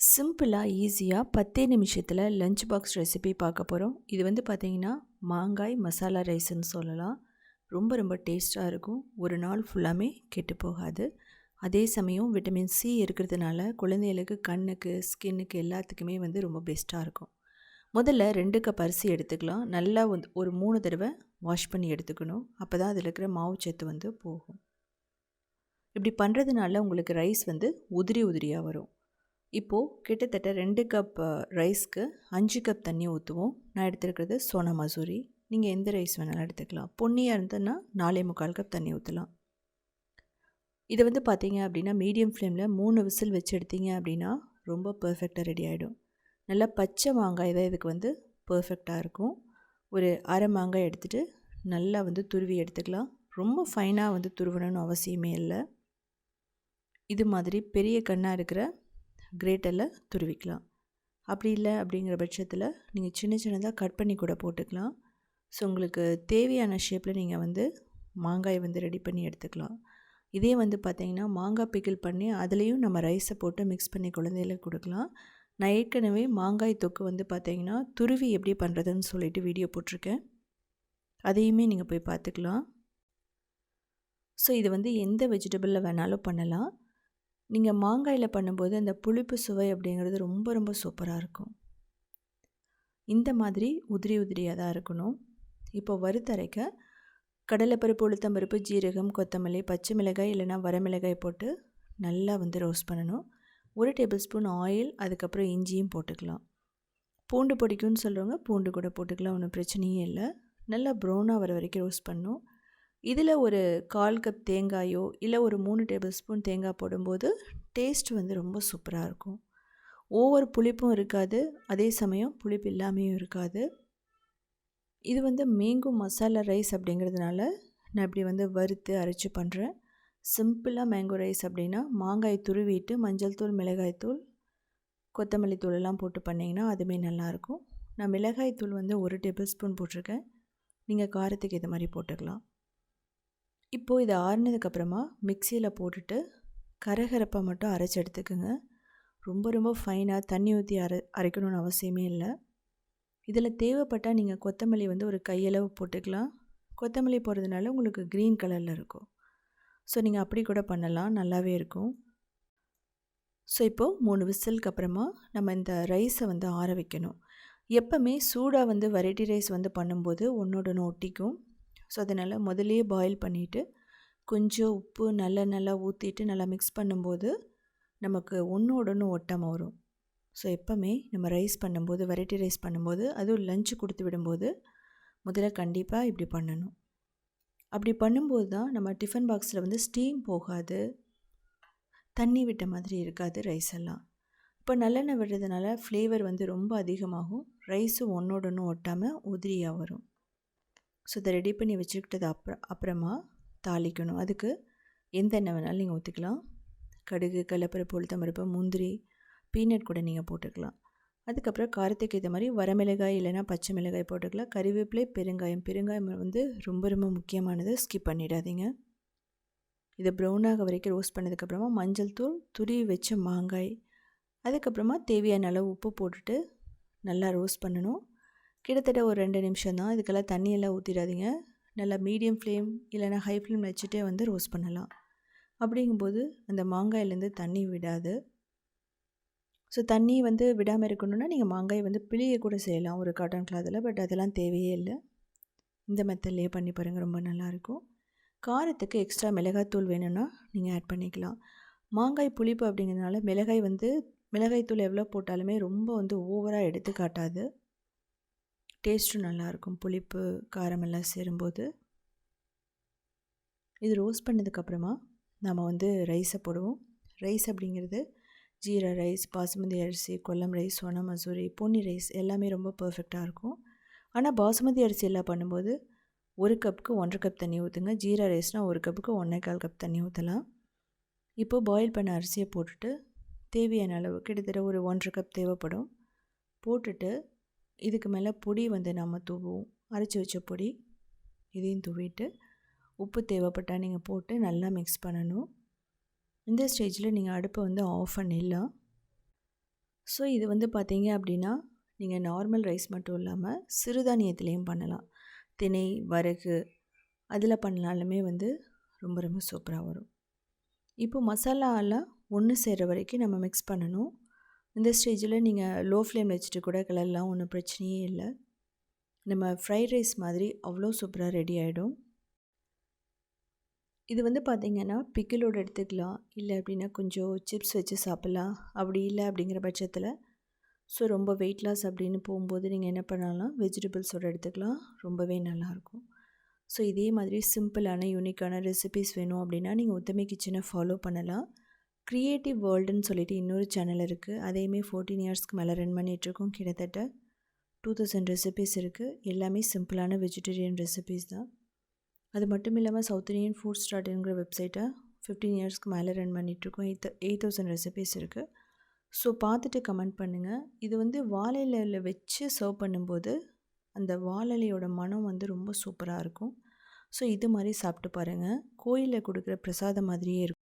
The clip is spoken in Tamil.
சிம்பிளாக ஈஸியாக பத்தே நிமிஷத்தில் லஞ்ச் பாக்ஸ் ரெசிபி பார்க்க போகிறோம் இது வந்து பார்த்திங்கன்னா மாங்காய் மசாலா ரைஸ்ன்னு சொல்லலாம். ரொம்ப ரொம்ப டேஸ்ட்டாக இருக்கும். ஒரு நாள் ஃபுல்லாமே கெட்டு போகாது. அதே சமயம் விட்டமின் சி இருக்கிறதுனால குழந்தைகளுக்கு கண்ணுக்கு ஸ்கின்னுக்கு எல்லாத்துக்குமே வந்து ரொம்ப பெஸ்ட்டாக இருக்கும். முதல்ல ரெண்டு கப் அரிசி எடுத்துக்கலாம். நல்லா வந்து ஒரு மூணு தடவை வாஷ் பண்ணி எடுத்துக்கணும். அப்போ தான் அதில் இருக்கிற மாவு சத்து வந்து போகும். இப்படி பண்ணுறதுனால உங்களுக்கு ரைஸ் வந்து உதிரி உதிரியாக வரும். இப்போது கிட்டத்தட்ட ரெண்டு கப் ரைஸ்க்கு அஞ்சு கப் தண்ணி ஊற்றுவோம் நான் எடுத்துருக்கிறது சோனா மசூரி. நீங்கள் எந்த ரைஸ் வேணாலும் எடுத்துக்கலாம். பொன்னியாக இருந்ததுன்னா நாலே முக்கால் கப் தண்ணி ஊற்றலாம் இதை வந்து பார்த்தீங்க அப்படின்னா மீடியம் ஃப்ளேமில் மூணு விசில் வச்சு எடுத்தீங்க அப்படின்னா ரொம்ப பர்ஃபெக்டாக ரெடி ஆகிடும் நல்லா பச்சை மாங்காய் தான் இதுக்கு வந்து பர்ஃபெக்டாக இருக்கும். ஒரு அரை மாங்காய் எடுத்துகிட்டு நல்லா வந்து துருவி எடுத்துக்கலாம். ரொம்ப ஃபைனாக வந்து துருவணும்னு அவசியமே இல்லை. இது மாதிரி பெரிய கண்ணாக இருக்கிற கிரேட்டரில் துருவிக்கலாம். அப்படி இல்லை அப்படிங்கிற பட்சத்தில் நீங்கள் சின்ன சின்னதாக கட் பண்ணி கூட போட்டுக்கலாம். ஸோ உங்களுக்கு தேவையான ஷேப்பில் நீங்கள் வந்து மாங்காய் வந்து ரெடி பண்ணி எடுத்துக்கலாம். இதே வந்து பார்த்திங்கன்னா மாங்காய் பிக்கிள் பண்ணி அதுலேயும் நம்ம ரைஸை போட்டு மிக்ஸ் பண்ணி குழந்தைகளுக்கு கொடுக்கலாம். நான் ஏற்கனவே மாங்காய் தொக்கு வந்து பார்த்திங்கன்னா துருவி எப்படி பண்ணுறதுன்னு சொல்லிட்டு வீடியோ போட்டிருக்கேன். அதையுமே நீங்கள் போய் பார்த்துக்கலாம் ஸோ இது வந்து எந்த வெஜிடபிளில் வேணாலும் பண்ணலாம். நீங்கள் மாங்காயில் பண்ணும்போது அந்த புளிப்பு சுவை அப்படிங்கிறது ரொம்ப ரொம்ப சூப்பராக இருக்கும். இந்த மாதிரி உதிரி உதிரியாக தான் இருக்கணும். இப்போ வறுத்தரைக்க கடலைப்பருப்பு உளுத்தம்பருப்பு ஜீரகம் கொத்தமல்லி பச்சை மிளகாய் இல்லைனா வரமிளகாய் போட்டு நல்லா வந்து ரோஸ்ட் பண்ணணும். ஒரு டேபிள் ஸ்பூன் ஆயில் அதுக்கப்புறம் இஞ்சியும் போட்டுக்கலாம். பூண்டு பொடிக்கும்னு சொல்கிறவங்க பூண்டு கூட போட்டுக்கலாம் ஒன்றும் பிரச்சனையே இல்லை. நல்லா ப்ரௌனாக வர வரைக்கும் ரோஸ்ட் பண்ணணும். இதில் ஒரு கால் கப் தேங்காயோ இல்லை ஒரு மூணு டேபிள் ஸ்பூன் தேங்காய் போடும்போது டேஸ்ட் வந்து ரொம்ப சூப்பராக இருக்கும். ஒவ்வொரு புளிப்பும் இருக்காது அதே சமயம் புளிப்பு இல்லாமையும் இருக்காது. இது வந்து மேங்கோ மசாலா ரைஸ் அப்படிங்கிறதுனால நான் இப்படி வந்து வறுத்து அரைச்சி பண்ணுறேன் சிம்பிளாக மேங்கோ ரைஸ் அப்படின்னா மாங்காய் துருவிட்டு மஞ்சள் தூள் மிளகாய் தூள் கொத்தமல்லி தூள் எல்லாம் போட்டு பண்ணிங்கன்னா அதுவுமே நல்லாயிருக்கும் நான் மிளகாய் தூள் வந்து ஒரு டேபிள் ஸ்பூன் போட்டிருக்கேன். நீங்கள் காரத்துக்கு இது மாதிரி போட்டுக்கலாம். இப்போது இதை ஆறுனதுக்கப்புறமா மிக்சியில் போட்டுட்டு கரகரப்பாக மட்டும் அரைச்சி எடுத்துக்கோங்க. ரொம்ப ரொம்ப ஃபைனாக தண்ணி ஊற்றி அரை அரைக்கணும்னு அவசியமே இல்லை. இதில் தேவைப்பட்டால் நீங்கள் கொத்தமல்லி வந்து ஒரு கையளவு போட்டுக்கலாம். கொத்தமல்லி போடுறதுனால உங்களுக்கு க்ரீன் கலரில் இருக்கும். ஸோ நீங்கள் அப்படி கூட பண்ணலாம். நல்லாவே இருக்கும். ஸோ இப்போது மூணு விசிலுக்கு அப்புறமா நம்ம இந்த ரைஸை வந்து ஆற வைக்கணும். எப்போவுமே சூடாக வந்து வெரைட்டி ரைஸ் வந்து பண்ணும்போது ஒன்றோட ஒன்று ஒட்டிக்கும். ஸோ அதனால் முதலே பாயில் பண்ணிவிட்டு கொஞ்சம் உப்பு நல்லா நல்லா ஊற்றிட்டு நல்லா மிக்ஸ் பண்ணும்போது நமக்கு ஒன்றோட ஒன்று ஒட்டாமல் வரும். ஸோ எப்போவுமே நம்ம ரைஸ் பண்ணும்போது வெரைட்டி ரைஸ் பண்ணும்போது அதுவும் லஞ்சு கொடுத்து விடும்போது முதல்ல கண்டிப்பாக இப்படி பண்ணணும். அப்படி பண்ணும்போது தான் நம்ம டிஃபன் பாக்ஸில் வந்து ஸ்டீம் போகாது. தண்ணி விட்ட மாதிரி இருக்காது ரைஸ் எல்லாம். இப்போ நல்லெண்ணெய் விடுறதுனால ஃப்ளேவர் வந்து ரொம்ப அதிகமாகும். ரைஸும் ஒன்றோட ஒன்று ஒட்டாமல் உதிரியாக வரும். ஸோ இதை ரெடி பண்ணி வச்சுக்கிட்டது அப்புறம் அப்புறமா தாளிக்கணும். அதுக்கு எந்த எண்ணெய் வேணாலும் நீங்கள் ஊற்றிக்கலாம் கடுகு கடலப்பருப்பு உளுத்தம்பருப்பு முந்திரி பீனட் கூட நீங்கள் போட்டுக்கலாம். அதுக்கப்புறம் காரத்துக்கு ஏற்ற மாதிரி வரமிளகாய் இல்லைனா பச்சை மிளகாய் போட்டுக்கலாம். கறிவேப்பிலை பெருங்காயம். பெருங்காயம் வந்து ரொம்ப ரொம்ப முக்கியமானது. ஸ்கிப் பண்ணிடாதீங்க. இதை ப்ரௌனாக வரைக்கும் ரோஸ்ட் பண்ணதுக்கப்புறமா மஞ்சள் தூள் துருவி வச்ச மாங்காய் அதுக்கப்புறமா தேவையான அளவு உப்பு போட்டுட்டு நல்லா ரோஸ்ட் பண்ணணும். கிட்டத்தட்ட ஒரு ரெண்டு நிமிஷம் தான் இதுக்கெல்லாம் தண்ணியெல்லாம் ஊற்றிடாதீங்க நல்லா மீடியம் ஃப்ளேம் இல்லைனா ஹை ஃப்ளேம் வச்சுட்டே வந்து ரோஸ்ட் பண்ணலாம். அப்படிங்கும்போது அந்த மாங்காயிலேருந்து தண்ணி விடாது. ஸோ தண்ணி வந்து விடாமல் இருக்கணும்னா நீங்கள் மாங்காய் வந்து பிழிய கூட செய்யலாம். ஒரு காட்டன் கிளாத்தில் பட் அதெல்லாம் தேவையே இல்லை. இந்த மெத்தட்லேயே பண்ணி பாருங்கள் ரொம்ப நல்லாயிருக்கும். காரத்துக்கு எக்ஸ்ட்ரா மிளகாய்த்தூள் வேணும்னா நீங்கள் ஆட் பண்ணிக்கலாம். மாங்காய் புளிப்பு அப்படிங்கிறதுனால மிளகாய் வந்து மிளகாய்த்தூள் எவ்வளோ போட்டாலுமே ரொம்ப வந்து ஓவராக எடுத்து காட்டாது. டேஸ்ட்டும் நல்லாயிருக்கும் புளிப்பு காரமெல்லாம் சேரும்போது. இது ரோஸ்ட் பண்ணதுக்கப்புறமா நம்ம வந்து ரைஸை போடுவோம். ரைஸ் அப்படிங்கிறது ஜீரா ரைஸ் பாசுமதி அரிசி கொல்லம் ரைஸ் சோனா மசூரி பொன்னி ரைஸ் எல்லாமே ரொம்ப பர்ஃபெக்டாக இருக்கும். ஆனால் பாசுமதி அரிசி எல்லாம் பண்ணும்போது ஒரு கப்புக்கு ஒன்றரை கப் தண்ணி ஊற்றுங்க ஜீரா ரைஸ்னால் ஒரு கப்புக்கு ஒன்றே கால் கப் தண்ணி ஊற்றலாம் இப்போது பாயில் பண்ண அரிசியை போட்டுட்டு தேவையான அளவு கிட்டத்தட்ட ஒரு ஒன்றரை கப் தேவைப்படும். போட்டுட்டு இதுக்கு மேலே பொடி வந்து நம்ம தூவுவோம். அரைச்சி வச்ச பொடி இதையும் தூவிட்டு உப்பு தேவைப்பட்டால் நீங்கள் போட்டு நல்லா மிக்ஸ் பண்ணணும். இந்த ஸ்டேஜில் நீங்கள் அடுப்பை வந்து ஆஃப் பண்ணிடலாம். ஸோ இது வந்து பார்த்தீங்க அப்படின்னா நீங்கள் நார்மல் ரைஸ் மட்டும் இல்லாமல் சிறுதானியத்துலேயும் பண்ணலாம். தினை வரகு அதில் பண்ணாலுமே வந்து ரொம்ப ரொம்ப சூப்பராக வரும். இப்போ மசாலாலாம் ஒன்று சேர்கிற வரைக்கும் நம்ம மிக்ஸ் பண்ணணும். இந்த ஸ்டேஜில் நீங்கள் லோ ஃப்ளேமில் வச்சுட்டு கூட கிளறலாம் ஒன்றும் பிரச்சனையே இல்லை. நம்ம ஃப்ரைட் ரைஸ் மாதிரி அவ்வளோ சூப்பராக ரெடி ஆகிடும் இது வந்து பார்த்திங்கன்னா பிக்கிலோடு எடுத்துக்கலாம். இல்லை அப்படின்னா கொஞ்சம் சிப்ஸ் வச்சு சாப்பிட்லாம். அப்படி இல்லை அப்படிங்கிற பட்சத்தில். ஸோ ரொம்ப வெயிட் லாஸ் அப்படின்னு போகும்போது நீங்கள் என்ன பண்ணலாம்? வெஜிடபிள்ஸோடு எடுத்துக்கலாம். ரொம்பவே நல்லாயிருக்கும். ஸோ இதே மாதிரி சிம்பிளான யூனிக்கான ரெசிபிஸ் வேணும் அப்படின்னா நீங்கள் உத்தமை கிச்சனை ஃபாலோ பண்ணலாம். க்ரியேட்டிவ் வேர்ல்டுன்னு சொல்லிட்டு இன்னொரு சேனல் இருக்குது அதையுமே ஃபோர்டீன் இயர்ஸ்க்கு மேலே ரன் பண்ணிகிட்ருக்கோம் கிட்டத்தட்ட டூ தௌசண்ட் ரெசிபீஸ் இருக்குது எல்லாமே சிம்பிளான வெஜிடேரியன் ரெசிபீஸ் தான். அது மட்டும் இல்லாமல் சவுத் இந்தியன் ஃபுட் ஸ்டார்ட்ங்கிற வெப்சைட்டை ஃபிஃப்டீன் இயர்ஸ்க்கு மேலே ரன் பண்ணிகிட்ருக்கோம் எயிட் எயிட் தௌசண்ட் ரெசிபீஸ் இருக்குது ஸோ பார்த்துட்டு கமெண்ட் பண்ணுங்கள் இது வந்து வாழையில வச்சு சர்வ் பண்ணும்போது அந்த வாழலையோட மனம் வந்து ரொம்ப சூப்பராக இருக்கும். ஸோ இது மாதிரி சாப்பிட்டு பாருங்கள் கோயிலில் கொடுக்குற பிரசாதம் மாதிரியே இருக்கும்.